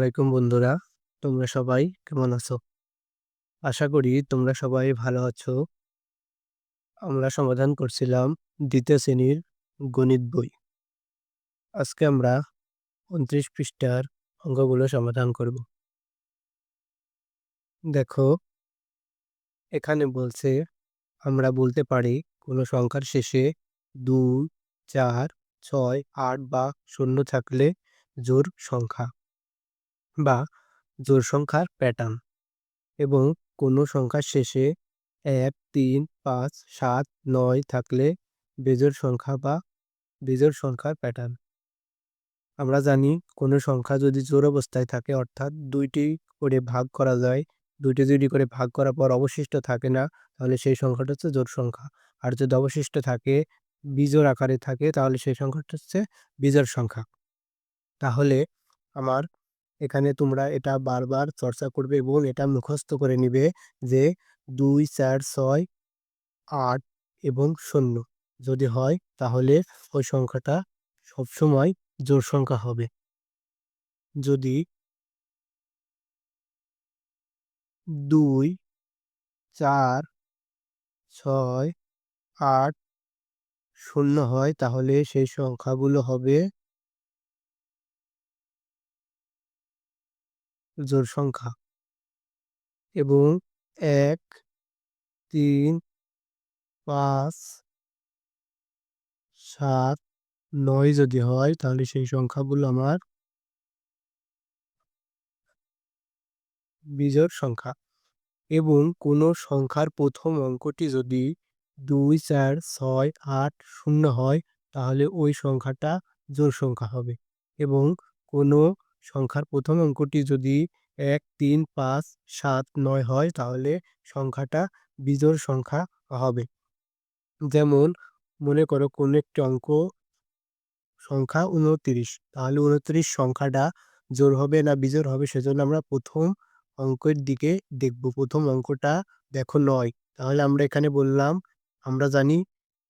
আলাইকুম বন্ধুরা, তোমরা সবাই কেমন আছো? আশা করি তোমরা সবাই ভালো আছো। আমরা সমাধান করছিলাম দ্বিতীয় শ্রেণির গণিত বই। আজকে আমরা উনত্রিশ পৃষ্ঠার অঙ্কগুলো সমাধান করব। দেখো, এখানে বলছে, আমরা বলতে পারি কোনো সংখ্যার শেষে দুই, চার, ছয়, আট বা শূন্য থাকলে জোর সংখ্যা। বা জোড় সংখ্যার প্যাটার্ন এবং কোনো সংখ্যার শেষে এক, তিন, পাঁচ, সাত, নয় থাকলে বেজোড় সংখ্যা বা বেজোড় সংখ্যার প্যাটার্ন আমরা জানি কোনো সংখ্যা যদি জোর অবস্থায় থাকে, অর্থাৎ দুইটি করে ভাগ করা যায়, দুইটি দুইটি করে ভাগ করার পর অবশিষ্ট থাকে না, তাহলে সেই সংখ্যাটা হচ্ছে জোড় সংখ্যা। আর যদি অবশিষ্ট থাকে, বিজোড় আকারে থাকে, তাহলে সেই সংখ্যাটা হচ্ছে বিজোড় সংখ্যা। তাহলে আমার এখানে তোমরা এটা বারবার চর্চা করবে এবং এটা মুখস্থ করে নিবে যে দুই, চার, ছয়, আট এবং শূন্য। যদি হয়, তাহলে ওই সংখ্যাটা সবসময় জোর সংখ্যা হবে। যদি দুই, চার, ছয়, আট, শূন্য হয়, তাহলে সেই সংখ্যাগুলো হবে জোড় সংখ্যা এবং এক, তিন, পাঁচ, সাত, নয় যদি হয় তাহলে সেই সংখ্যাগুলো আমার বিজোড় সংখ্যা এবং কোনো সংখ্যার প্রথম অঙ্কটি যদি দুই, চার, ছয়, আট, শূন্য হয় তাহলে ওই সংখ্যাটা জোড় সংখ্যা হবে এবং কোনো সংখ্যার প্রথম অঙ্কটি যদি এক, তিন, পাঁচ, সাত, নয় হয়, তাহলে সংখ্যাটা বিজোড় সংখ্যা হবে। যেমন, মনে করো কোনো একটি অঙ্ক সংখ্যা উনত্রিশ, তাহলে উনত্রিশ সংখ্যাটা জোর হবে না বিজোড় হবে, সেজন্য আমরা প্রথম অঙ্কের দিকে দেখব। প্রথম অঙ্কটা দেখো নয়, তাহলে আমরা এখানে বললাম, আমরা জানি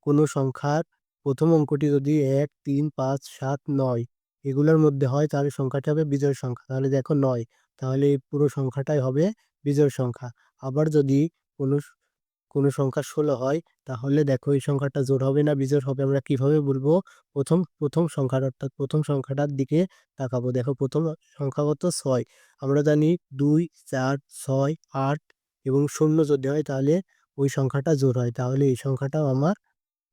কোনো সংখ্যার প্রথম অঙ্কটি যদি এক, তিন, পাঁচ, সাত, নয় এগুলোর মধ্যে হয় তাহলে সংখ্যাটা হবে বিজোড় সংখ্যা। তাহলে দেখো নয়, তাহলে এই পুরো সংখ্যাটাই হবে বিজোড় সংখ্যা। আবার যদি কোনো কোনো সংখ্যা ষোলো হয়, তাহলে দেখো এই সংখ্যাটা জোর হবে না বিজোড় হবে। আমরা কীভাবে বলব? প্রথম প্রথম সংখ্যাটা, অর্থাৎ প্রথম সংখ্যাটার দিকে তাকাবো। দেখো প্রথম সংখ্যা কত? ছয়। আমরা জানি দুই, চার, ছয়, আট এবং শূন্য যদি হয়, তাহলে ওই সংখ্যাটা জোর হয়। তাহলে এই সংখ্যাটাও আমার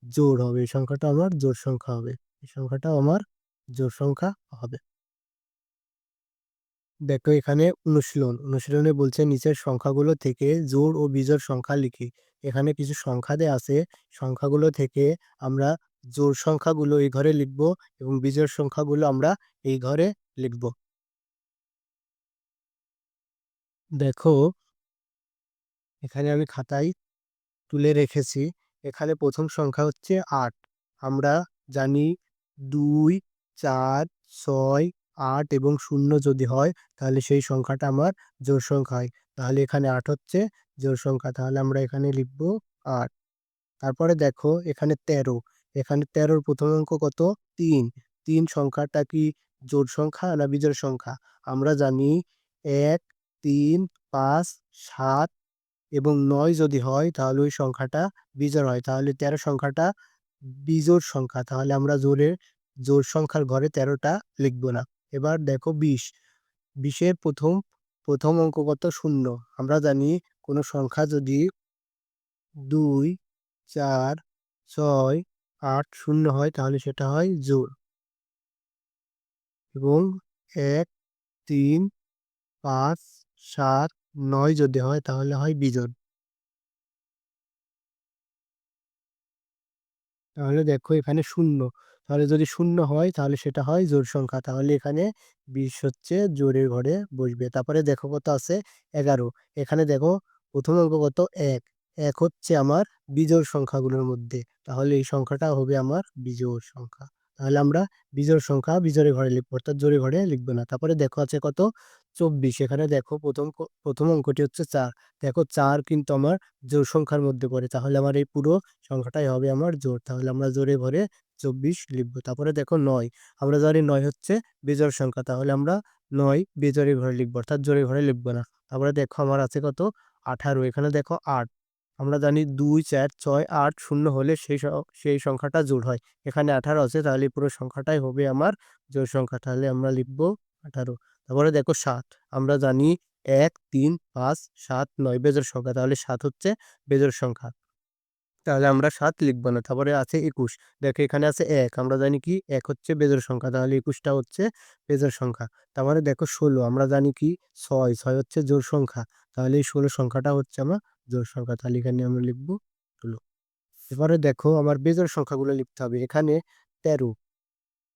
জোর হবে, এই সংখ্যাটা আমার জোর সংখ্যা হবে। এই সংখ্যাটাও আমার জোর সংখ্যা হবে। দেখো এখানে অনুশীলন। অনুশীলনে বলছে নিচের সংখ্যাগুলো থেকে জোড় ও বিজোড় সংখ্যা লিখি। এখানে কিছু সংখ্যা দেয়া আছে। সংখ্যাগুলো থেকে আমরা জোড় সংখ্যাগুলো এই ঘরে লিখব এবং বিজোড় সংখ্যাগুলো আমরা এই ঘরে লিখব। দেখো, এখানে আমি খাতায় তুলে রেখেছি। এখানে প্রথম সংখ্যা হচ্ছে আট। আমরা জানি দুই চার, ছয়, আট এবং শূন্য যদি হয়, তাহলে সেই সংখ্যাটা আমার জোড় সংখ্যা হয়। তাহলে এখানে আট হচ্ছে জোড় সংখ্যা, তাহলে আমরা এখানে লিখব আট। তারপরে দেখো এখানে তেরো, এখানে তেরোর প্রথম অঙ্ক কত? তিন। তিন সংখ্যাটা কি জোড় সংখ্যা না বিজোড় সংখ্যা? আমরা জানি এক, তিন, পাঁচ, সাত এবং নয় যদি হয়, তাহলে ওই সংখ্যাটা বিজোড় হয়। তাহলে তেরো সংখ্যাটা বিজোড় সংখ্যা, তাহলে আমরা জোরের জোড় সংখ্যার ঘরে তেরোটা লিখব না। এবার দেখো বিশ। বিশের প্রথম প্রথম অঙ্ক কত? শূন্য। আমরা জানি কোনো সংখ্যা যদি দুই, চার, ছয়, আট শূন্য হয়, তাহলে সেটা হয় জোর। এবং এক, তিন, পাঁচ, সাত, নয় যদি হয়, তাহলে হয় বিজোড়। তাহলে দেখো এখানে শূন্য। তাহলে যদি শূন্য হয়, তাহলে সেটা হয় জোর সংখ্যা। তাহলে এখানে বিশ হচ্ছে জোরের ঘরে বসবে। তারপরে দেখো কত আছে? এগারো। এখানে দেখো প্রথম অঙ্ক কত? এক। এক হচ্ছে আমার বিজোড় সংখ্যাগুলোর মধ্যে। তাহলে এই সংখ্যাটা হবে আমার বিজোড় সংখ্যা। তাহলে আমরা বিজোড় সংখ্যা বিজোড়ের ঘরে লিখব, অর্থাৎ জোরে ঘরে লিখব না। তারপরে দেখো আছে কত? চব্বিশ। এখানে দেখো প্রথম প্রথম অঙ্কটি হচ্ছে চার। দেখো চার কিন্তু আমার জোর সংখ্যার মধ্যে পড়ে, তাহলে আমার এই পুরো সংখ্যাটাই হবে আমার জোর তাহলে আমরা জোরে ঘরে চব্বিশ লিখব। তারপরে দেখো নয়। আমরা জানি নয় হচ্ছে বিজোড় সংখ্যা, তাহলে আমরা নয় বেজোড়ের ঘরে লিখব, অর্থাৎ জোরে ঘরে লিখব না। তারপরে দেখো আমার আছে কত? আঠারো। এখানে দেখো আট। আমরা জানি দুই, চার, ছয়, আট, শূন্য হলে সেই সেই সংখ্যাটা জোড় হয়। এখানে আঠারো আছে, তাহলে পুরো সংখ্যাটাই হবে আমার জোড় সংখ্যা। তাহলে আমরা লিখব আঠারো। তারপরে দেখো সাত। আমরা জানি এক, তিন, পাঁচ, সাত, নয় বেজোড় সংখ্যা। তাহলে সাত হচ্ছে বেজোড় সংখ্যা। তাহলে আমরা সাত লিখব না। তারপরে আছে একুশ। দেখো এখানে আছে এক। আমরা জানি কি? এক হচ্ছে বেজোড় সংখ্যা। তাহলে একুশটা হচ্ছে বেজোড় সংখ্যা। তারপরে দেখো ষোলো। আমরা জানি কি? ছয়। ছয় হচ্ছে জোর সংখ্যা। তাহলে এই ষোলো সংখ্যাটা হচ্ছে আমার জোড় সংখ্যা তাহলে এখানে আমরা লিখব ষোলো। এবারে দেখো আমার বেজোড় সংখ্যাগুলো লিখতে হবে। এখানে তেরো।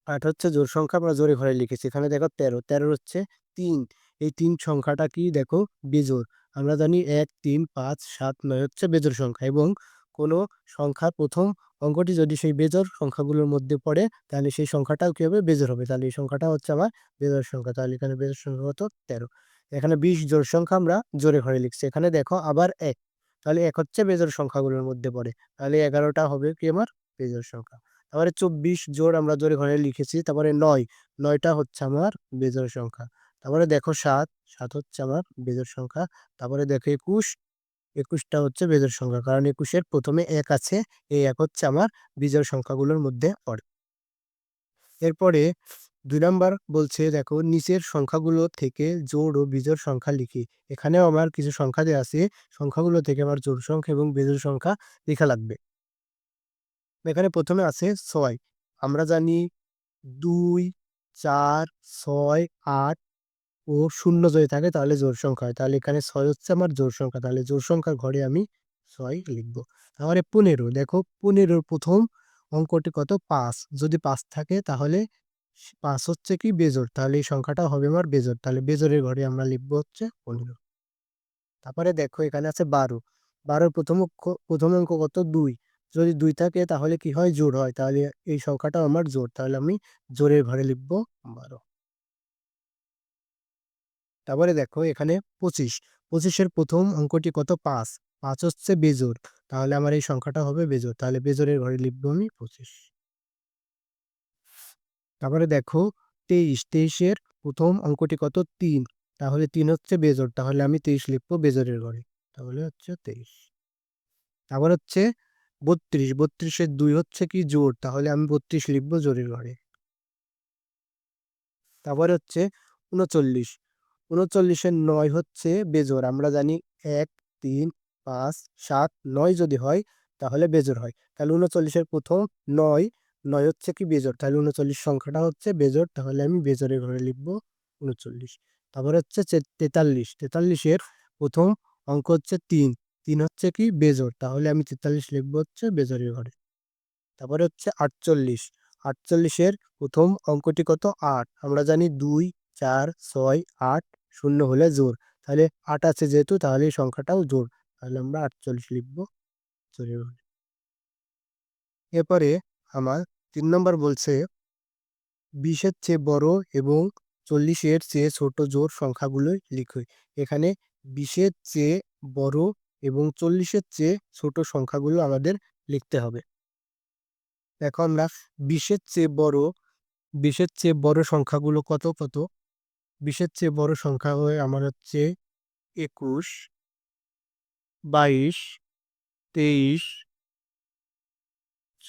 আট হচ্ছে জোড় সংখ্যা, আমরা জোরে ঘরে লিখেছি। এখানে দেখো তেরো। তেরো হচ্ছে তিন। এই তিন সংখ্যাটা কি দেখো? বেজোড়। আমরা জানি এক, তিন, পাঁচ, সাত, নয় হচ্ছে বেজোড় সংখ্যা এবং কোনো সংখ্যার প্রথম অঙ্কটি যদি সেই বেজোড় সংখ্যাগুলোর মধ্যে পড়ে, তাহলে সেই সংখ্যাটাও কি হবে? বেজোড় হবে। তাহলে এই সংখ্যাটা হচ্ছে আমার বেজোড় সংখ্যা। তাহলে এখানে বেজোড় সংখ্যা কত? তেরো। এখানে বিশ জোড় সংখ্যা আমরা জোরে ঘরে লিখছি। এখানে দেখো আবার এক। তাহলে এক হচ্ছে বেজোড় সংখ্যাগুলোর মধ্যে পড়ে। তাহলে এগারোটা হবে কি আমার? বেজোড় সংখ্যা। তারপরে চব্বিশ জোড় আমরা জোরে ঘরে লিখেছি। তারপরে নয়। নয়টা হচ্ছে আমার বেজোড় সংখ্যা। তারপরে দেখো সাত। সাত হচ্ছে আমার বেজোড় সংখ্যা। তারপরে দেখো একুশ। একুশটা হচ্ছে বেজোড় সংখ্যা। কারণ একুশের প্রথমে এক আছে। এই এক হচ্ছে আমার বিজোড় সংখ্যাগুলোর মধ্যে পড়ে। এরপরে দুই নাম্বার বলছে, দেখো, নিচের সংখ্যাগুলো থেকে জোড় ও বিজোড় সংখ্যা লিখি। এখানেও আমার কিছু সংখ্যা দেওয়া আছে। সংখ্যাগুলো থেকে আমার জোড় সংখ্যা এবং বিজোড় সংখ্যা লেখা লাগবে। এখানে প্রথমে আছে ছয়। আমরা জানি দুই, চার, ছয়, আট ও শূন্য যদি থাকে তাহলে জোড় সংখ্যা হয়। তাহলে এখানে ছয় হচ্ছে আমার জোড় সংখ্যা। তাহলে জোড় সংখ্যার ঘরে আমি ছয় লিখব। তাহলে পনেরো। দেখো, পনেরোর প্রথম অঙ্কটি কত? পাঁচ। যদি পাঁচ থাকে তাহলে পাঁচ হচ্ছে কি বেজোড়, তাহলে এই সংখ্যাটা হবে আমার বেজোড়, তাহলে বেজোড়ের ঘরে আমরা লিখব হচ্ছে পনেরো। তারপরে দেখো এখানে আছে বারো, বারোর প্রথম প্রথম অঙ্ক কত? দুই। যদি দুই থাকে তাহলে কি হয়? জোর হয়, তাহলে এই সংখ্যাটা আমার জোর তাহলে আমি জোরের ঘরে লিখব বারো। তারপরে দেখো এখানে পঁচিশ, পঁচিশের প্রথম অঙ্কটি কত? পাঁচ পাঁচ হচ্ছে বেজোর তাহলে আমার এই সংখ্যাটা হবে বেজোর তাহলে বেজোরের ঘরে লিখব আমি পঁচিশ। তারপরে দেখো তেইশ, তেইশের প্রথম অঙ্কটি কত? তিন। তাহলে তিন হচ্ছে বেজোড়, তাহলে আমি তেইশ লিখব বেজোড়ের ঘরে। তাহলে হচ্ছে তেইশ। তারপর হচ্ছে বত্রিশ, বত্রিশের দুই হচ্ছে কি? জোর তাহলে আমি বত্রিশ লিখব জোরের ঘরে। তারপরে হচ্ছে উনচল্লিশ। উনচল্লিশের নয় হচ্ছে বেজোড়, আমরা জানি এক, তিন, পাঁচ, সাত, নয় যদি হয়, তাহলে বেজোড় হয়। তাহলে উনচল্লিশের প্রথম নয় নয় হচ্ছে কি বেজোড়। তাহলে উনচল্লিশ সংখ্যাটা হচ্ছে বেজোড়, তাহলে আমি বেজোড়ের ঘরে লিখব উনচল্লিশ। তারপরে হচ্ছে তেতাল্লিশ। তেতাল্লিশের প্রথম অঙ্ক হচ্ছে তিন। তিন হচ্ছে কি বেজোড়, তাহলে আমি তেতাল্লিশ লিখব হচ্ছে বেজোড়ের ঘরে। তারপরে হচ্ছে আটচল্লিশ। আটচল্লিশের প্রথম অঙ্কটি কত? আট। আমরা জানি দুই, চার, ছয়, আট, শূন্য হলে জোর তাহলে আট আছে যেহেতু, তাহলে এই সংখ্যাটাও জোর তাহলে আমরা আটচল্লিশ লিখব জোরের ঘরে। এরপরে আমার তিন নম্বর বলছে, বিশের চেয়ে বড় এবং চল্লিশের চেয়ে ছোট জোর সংখ্যাগুলো লিখুই এখানে বিশের চেয়ে বড় এবং চল্লিশের চেয়ে ছোট সংখ্যাগুলো আমাদের লিখতে হবে। দেখো আমরা, বিশের চেয়ে বড়, বিশের চেয়ে বড় সংখ্যাগুলো কত কত? বিশের চেয়ে বড় সংখ্যা হয়ে আমার হচ্ছে একুশ, বাইশ, তেইশ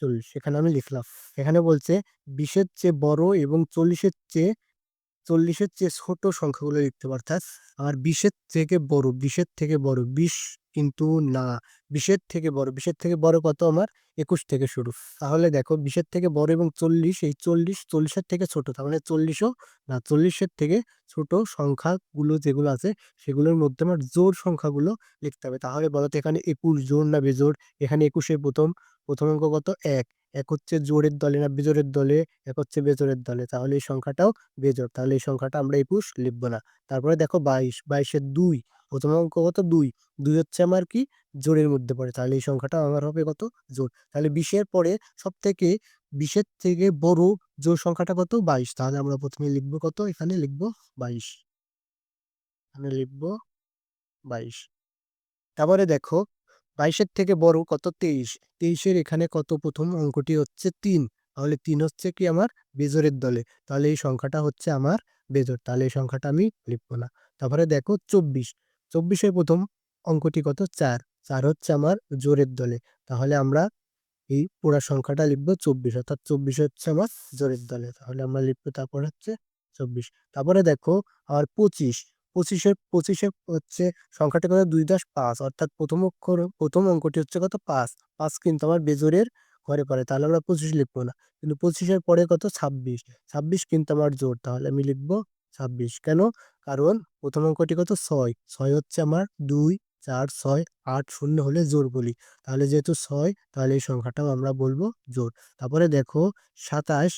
চল্লিশ এখানে আমি লিখলাম। এখানে বলছে, বিশের চেয়ে বড় এবং চল্লিশের চেয়ে চল্লিশের চেয়ে ছোট সংখ্যাগুলো লিখতে হবে অর্থাৎ, আমার বিশের থেকে বড়, বিশের থেকে বড়, বিশ কিন্তু না, বিশের থেকে বড়, বিশের থেকে বড় কত আমার? একুশ থেকে শুরু। তাহলে দেখো, বিশের থেকে বড় এবং চল্লিশ, এই চল্লিশ, চল্লিশের থেকে ছোট, তার মানে চল্লিশও না, চল্লিশের থেকে ছোট সংখ্যাগুলো যেগুলো আছে, সেগুলোর মধ্যে আমার জোড় সংখ্যাগুলো লিখতে হবে। তাহলে বলো তো এখানে একুশ জোড় না বেজোড়? এখানে একুশে প্রথম প্রথম অঙ্ক কত? এক। এক হচ্ছে জোরের দলে না বেজোড়ের দলে? এক হচ্ছে বেজোড়ের দলে। তাহলে এই সংখ্যাটাও বেজোর। তাহলে এই সংখ্যাটা আমরা একুশ লিখব না। তারপরে দেখো বাইশ। বাইশের দুই। প্রথম অঙ্ক কত? দুই। দুই হচ্ছে আমার কি? জোরের মধ্যে পড়ে। তাহলে এই সংখ্যাটা আমার হবে কত? জোর। তাহলে বিশের পরে সব থেকে বিশের থেকে বড় জোর সংখ্যাটা কত? বাইশ। তাহলে আমরা প্রথমে লিখব কত? এখানে লিখব বাইশ। এখানে লিখব বাইশ। তারপরে দেখো বাইশের থেকে বড় কত? তেইশ। তেইশের এখানে কত? প্রথম অঙ্কটি হচ্ছে তিন। তাহলে তিন হচ্ছে কি আমার? বেজোরের দলে। তাহলে এই সংখ্যাটা হচ্ছে আমার বেজোর তাহলে এই সংখ্যাটা আমি লিখব না। তারপরে দেখো চব্বিশ। চব্বিশের প্রথম অঙ্কটি কত? চার। চার হচ্ছে আমার জোরের দলে। তাহলে আমরা এই পুরা সংখ্যাটা লিখব চব্বিশ। অর্থাৎ চব্বিশ হচ্ছে আমার জোরের দলে। তাহলে আমরা লিখব তারপর হচ্ছে চব্বিশ। তারপরে দেখো আর পঁচিশ। পঁচিশের পঁচিশে হচ্ছে সংখ্যাটা কত? দুই দশ পাঁচ। অর্থাৎ প্রথম অক্ষর, প্রথম অঙ্কটি হচ্ছে কত? পাঁচ। পাঁচ কিন্তু আমার বেজোরের ঘরে পড়ে। তাহলে আমরা পঁচিশ লিখব না। কিন্তু পঁচিশের পরে কত? ছাব্বিশ। ছাব্বিশ কিন্তু আমার জোর তাহলে আমি লিখব ছাব্বিশ। কেন? কারণ প্রথম অঙ্কটি কত? ছয়। ছয় হচ্ছে আমার দুই, চার, ছয়, আট, শূন্য হলে জোর বলি। তাহলে যেহেতু ছয়, তাহলে এই সংখ্যাটাও আমরা বলব জোর তারপরে দেখো সাতাশ।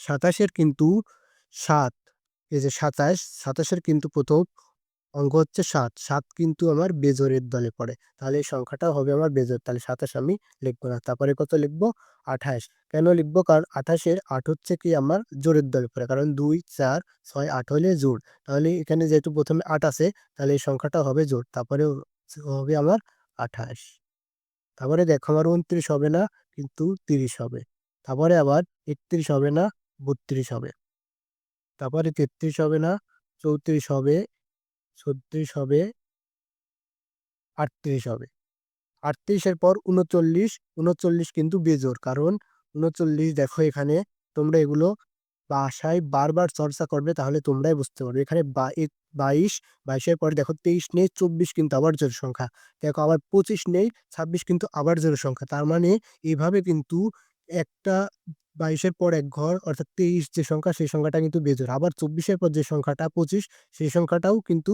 সাতাশের কিন্তু সাত। এই যে সাতাশ, সাতাশের কিন্তু প্রথম অঙ্ক হচ্ছে সাত। সাত কিন্তু আমার বেজোরের দলে পড়ে। তাহলে এই সংখ্যাটা হবে আমার বেজোর তাহলে সাতাশ আমি লিখব না। তারপরে কত লিখব? আঠাশ। কেন লিখব? কারণ আঠাশের আট হচ্ছে কি আমার জোরের দলে পড়ে। কারণ দুই, চার, ছয়, আট হলে জোর তাহলে এখানে যেহেতু প্রথমে আট আছে, তাহলে এই সংখ্যাটা হবে জোর তারপরে হবে আমার আঠাশ। তারপরে দেখো আমার উনত্রিশ হবে না, কিন্তু তিরিশ হবে। তারপরে আবার একত্রিশ হবে না, বত্রিশ হবে। তারপরে তেত্রিশ হবে না, চৌত্রিশ হবে, ছত্রিশ হবে, আটত্রিশ হবে। আটত্রিশের পর উনচল্লিশ উনচল্লিশ কিন্তু বেজোর কারণ উনচল্লিশ দেখো এখানে তোমরা এগুলো বাসায় বারবার চর্চা করবে, তাহলে তোমরাই বুঝতে পারবে। এখানে বাইশ, বাইশের পরে দেখো তেইশ নেই, চব্বিশ কিন্তু আবার জোর সংখ্যা। দেখো আবার পঁচিশ নেই, ছাব্বিশ কিন্তু আবার জোর সংখ্যা। তার মানে এইভাবে কিন্তু একটা বাইশের পর এক ঘর, অর্থাৎ তেইশ যে সংখ্যা, সেই সংখ্যাটা কিন্তু বেজোর আবার চব্বিশের পর যে সংখ্যাটা, পঁচিশ, সেই সংখ্যাটাও কিন্তু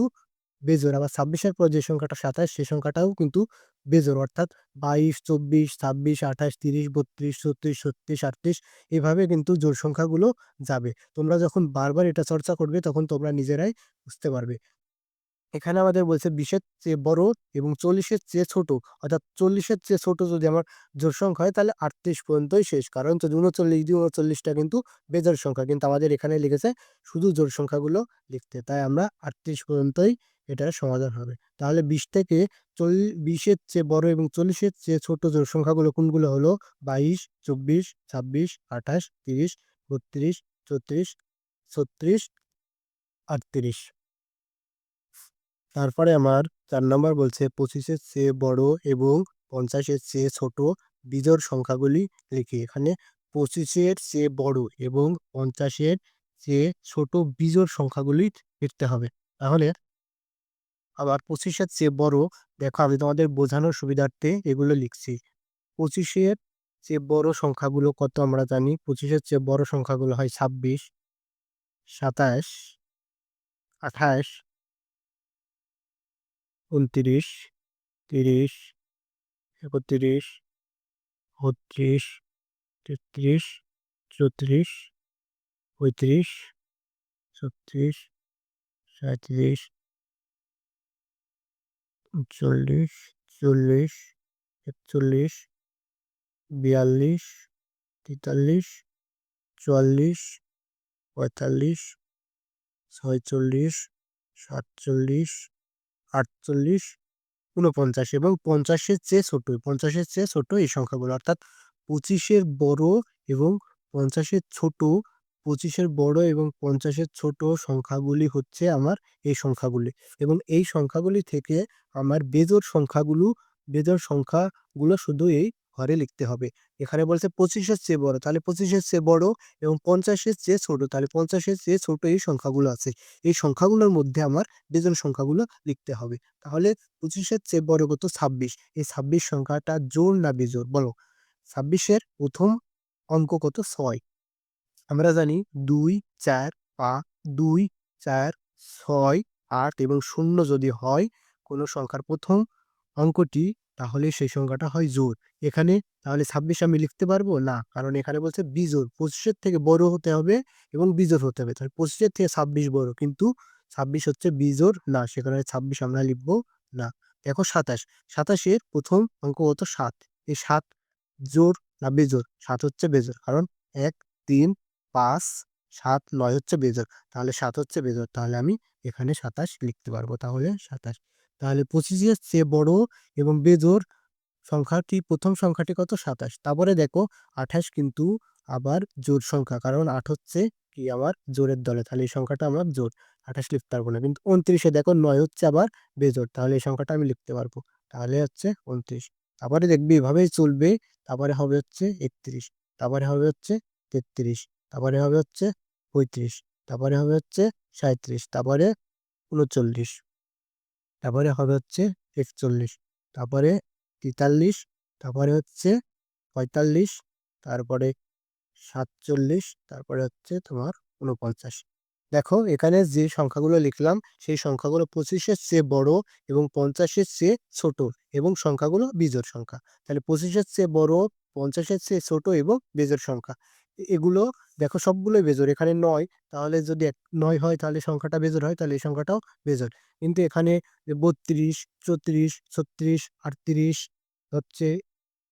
বেজোর আবার ছাব্বিশের পর যে সংখ্যাটা, সাতাশ, সেই সংখ্যাটাও কিন্তু বেজোর অর্থাৎ বাইশ, চব্বিশ, ছাব্বিশ, আঠাশ, তিরিশ, বত্রিশ, ছত্রিশ ছত্রিশ, আটত্রিশ, এভাবে কিন্তু জোর সংখ্যাগুলো যাবে। তোমরা যখন বারবার এটা চর্চা করবে, তখন তোমরা নিজেরাই বুঝতে পারবে। এখানে আমাদের বলছে বিশের চেয়ে বড় এবং চল্লিশের চেয়ে ছোট। অর্থাৎ চল্লিশের চেয়ে ছোট যদি আমার জোর সংখ্যা হয়, তাহলে আটত্রিশ পর্যন্তই শেষ। কারণ যদি উনচল্লিশ দিয়ে উনচল্লিশটা কিন্তু বেজোর সংখ্যা। কিন্তু আমাদের এখানে লিখেছে শুধু জোর সংখ্যাগুলো লিখতে। তাই আমরা আটত্রিশ পর্যন্তই এটার সমাধান হবে। তাহলে বিশ থেকে চল্লিশ বিশের চেয়ে বড় এবং চল্লিশের চেয়ে ছোট জোর সংখ্যাগুলো কোনগুলো হলো? বাইশ, চব্বিশ, ছাব্বিশ, আঠাশ, তিরিশ, বত্রিশ, চৌত্রিশ, ছত্রিশ, আটত্রিশ। তারপরে আমার চার নম্বর বলছে, পঁচিশের চেয়ে বড় এবং পঞ্চাশের চেয়ে ছোট বিজোড় সংখ্যাগুলি লিখি। এখানে পঁচিশের চেয়ে বড় এবং পঞ্চাশের চেয়ে ছোট বিজোড় সংখ্যাগুলি লিখতে হবে। তাহলে আবার পঁচিশের চেয়ে বড়, দেখো আমি তোমাদের বোঝানোর সুবিধার্থে এগুলো লিখছি। পঁচিশের চেয়ে বড় সংখ্যাগুলো কত আমরা জানি? পঁচিশের চেয়ে বড় সংখ্যাগুলো হয় ছাব্বিশ, সাতাশ, আঠাশ উনত্রিশ তিরিশ, একত্রিশ, বত্রিশ, তেত্রিশ, চৌত্রিশ, পঁয়ত্রিশ, ছত্রিশ সাঁত্রিশ চল্লিশ চল্লিশ, একচল্লিশ, বিয়াল্লিশ, তেতাল্লিশ, চুয়াল্লিশ, পঁয়তাল্লিশ, ছয়চল্লিশ, সাতচল্লিশ আটচল্লিশ, ঊনপঞ্চাশ এবং পঞ্চাশের চেয়ে ছোট পঞ্চাশের চেয়ে ছোট এই সংখ্যাগুলো। অর্থাৎ পঁচিশের বড় এবং পঞ্চাশের ছোট, পঁচিশের বড় এবং পঞ্চাশের ছোট সংখ্যাগুলি হচ্ছে আমার এই সংখ্যাগুলি। এবং এই সংখ্যাগুলি থেকে আমার বেজোড় সংখ্যাগুলো বেজোড় সংখ্যাগুলো শুধু এই ঘরে লিখতে হবে। এখানে বলছে পঁচিশের চেয়ে বড়, তাহলে পঁচিশের চেয়ে বড় এবং পঞ্চাশের চেয়ে ছোট, তাহলে পঞ্চাশের চেয়ে ছোট এই সংখ্যাগুলো আছে। এই সংখ্যাগুলোর মধ্যে আমার বিজোড় সংখ্যাগুলো লিখতে হবে। তাহলে পঁচিশের চেয়ে বড় কত? ছাব্বিশ। এই ছাব্বিশ সংখ্যাটা জোর না বিজোড়? বলো। ছাব্বিশের প্রথম অঙ্ক কত? ছয়। আমরা জানি দুই, চার, পাঁচ, দুই, চার, ছয়, আট এবং শূন্য যদি হয়, কোনো সংখ্যার প্রথম অঙ্কটি তাহলে সেই সংখ্যাটা হয় জোর। এখানে তাহলে ছাব্বিশ আমি লিখতে পারব? না, কারণ এখানে বলছে বিজোড়। পঁচিশের থেকে বড় হতে হবে এবং বিজোড় হতে হবে। তাহলে পঁচিশের থেকে ছাব্বিশ বড়, কিন্তু ছাব্বিশ হচ্ছে বিজোড়? না, সেখানে ছাব্বিশ আমরা লিখব না। দেখো সাতাশ। সাতাশের প্রথম অঙ্ক কত? সাত। এই সাত জোর না বেজোড়? সাত হচ্ছে বেজোর কারণ এক, তিন, পাঁচ, সাত, নয় হচ্ছে বেজোর তাহলে সাত হচ্ছে বেজোর তাহলে আমি এখানে সাতাশ লিখতে পারব। তাহলে সাতাশ। তাহলে পঁচিশের চেয়ে বড় এবং বেজোর সংখ্যাটি, প্রথম সংখ্যাটি কত? সাতাশ। তারপরে দেখো, আঠাশ কিন্তু আবার জোর সংখ্যা, কারণ আট হচ্ছে কি? আমার জোরের দলে। তাহলে এই সংখ্যাটা আমার জোর আঠাশ লিখতে পারব না। কিন্তু উনত্রিশে দেখো, নয় হচ্ছে আবার বেজোর তাহলে এই সংখ্যাটা আমি লিখতে পারব। তাহলে হচ্ছে উনত্রিশ। তারপরে দেখবি, এভাবেই চলবে। তারপরে হবে হচ্ছে একত্রিশ। তারপরে হবে হচ্ছে তেত্রিশ। তারপরে হবে হচ্ছে পঁয়ত্রিশ। তারপরে হবে হচ্ছে সাঁত্রিশ তারপরে উনচল্লিশ। তারপরে হবে হচ্ছে একচল্লিশ, তারপরে তেতাল্লিশ, তারপরে হচ্ছে পঁয়তাল্লিশ, তারপরে সাতচল্লিশ, তারপরে হচ্ছে তোমার উনপঞ্চাশ দেখো এখানে যে সংখ্যাগুলো লিখলাম, সেই সংখ্যাগুলো পঁচিশের চেয়ে বড় এবং পঞ্চাশের চেয়ে ছোট এবং সংখ্যাগুলো বিজোড় সংখ্যা। তাহলে পঁচিশের চেয়ে বড়, পঞ্চাশের চেয়ে ছোট এবং বেজোড় সংখ্যা। এগুলো দেখো সবগুলোই বেজোড়। এখানে নয়, তাহলে যদি এক, নয় হয় তাহলে সংখ্যাটা বেজোড় হয়, তাহলে এই সংখ্যাটাও বেজোড়। কিন্তু এখানে বত্রিশ, চৌত্রিশ, ছত্রিশ, আটত্রিশ, হচ্ছে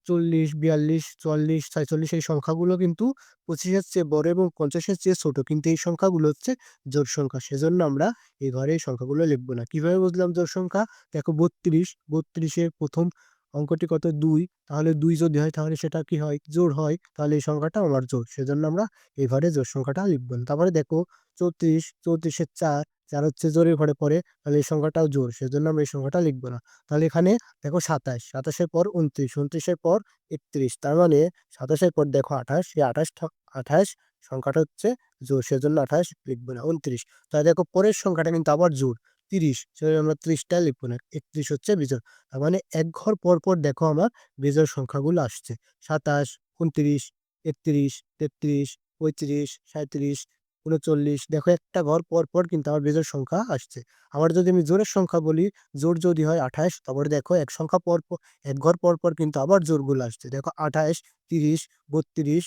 চল্লিশ, বিয়াল্লিশ, চুয়াল্লিশ ছয়চল্লিশ এই সংখ্যাগুলো কিন্তু পঁচিশের চেয়ে বড় এবং পঞ্চাশের চেয়ে ছোট। কিন্তু এই সংখ্যাগুলো হচ্ছে জোড় সংখ্যা। সেজন্য আমরা এই ঘরে এই সংখ্যাগুলো লিখব না। কীভাবে বুঝলাম জোড় সংখ্যা? দেখো বত্রিশ, বত্রিশের প্রথম অঙ্কটি কত? দুই। তাহলে দুই যদি হয়, তাহলে সেটা কি হয়? জোর হয়। তাহলে এই সংখ্যাটা আমার জোর সেজন্য আমরা এই ঘরে জোড় সংখ্যাটা লিখব। না তারপরে দেখো, চৌত্রিশ, চৌত্রিশের চার চার হচ্ছে জোরের ঘরে পড়ে, তাহলে এই সংখ্যাটাও জোর সেজন্য আমরা এই সংখ্যাটা লিখব না। তাহলে এখানে দেখো সাতাশ। সাতাশের পর উনত্রিশ। উনত্রিশের পর একত্রিশ। তার মানে সাতাশের পর দেখো আঠাশ। এই আঠাশ আঠাশ সংখ্যাটা হচ্ছে জোর সেজন্য আঠাশ লিখব না। উনত্রিশ। তাহলে দেখো পরের সংখ্যাটা কিন্তু আবার জোড়। তিরিশ সেজন্য আমরা ত্রিশটা লিখব না, একত্রিশ হচ্ছে বিজোড় তার মানে এক ঘর পর পর দেখো আমার বিজোড় সংখ্যাগুলো আসছে, সাতাশ, উনত্রিশ, একত্রিশ, তেত্রিশ, পঁয়ত্রিশ সাঁত্রিশ উনচল্লিশ, দেখো একটা ঘর পর পর কিন্তু আমার বেজোড় সংখ্যা আসছে, আবার যদি আমি জোরের সংখ্যা বলি, জোর যদি হয় আঠাশ, তারপরে দেখো এক সংখ্যা পর পর, এক ঘর পর পর কিন্তু আবার জোরগুলো আসছে, দেখো আঠাশ, তিরিশ, বত্রিশ,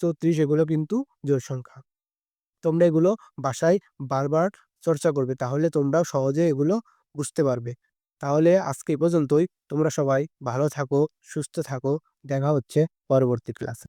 চৌত্রিশ এগুলো কিন্তু জোর সংখ্যা, তোমরা এগুলো বাসায় বারবার চর্চা করবে, তাহলে তোমরাও সহজে এগুলো বুঝতে পারবে। তাহলে আজকে পর্যন্তই। তোমরা সবাই ভালো থাকো, সুস্থ থাকো। দেখা হচ্ছে পরবর্তী ক্লাসে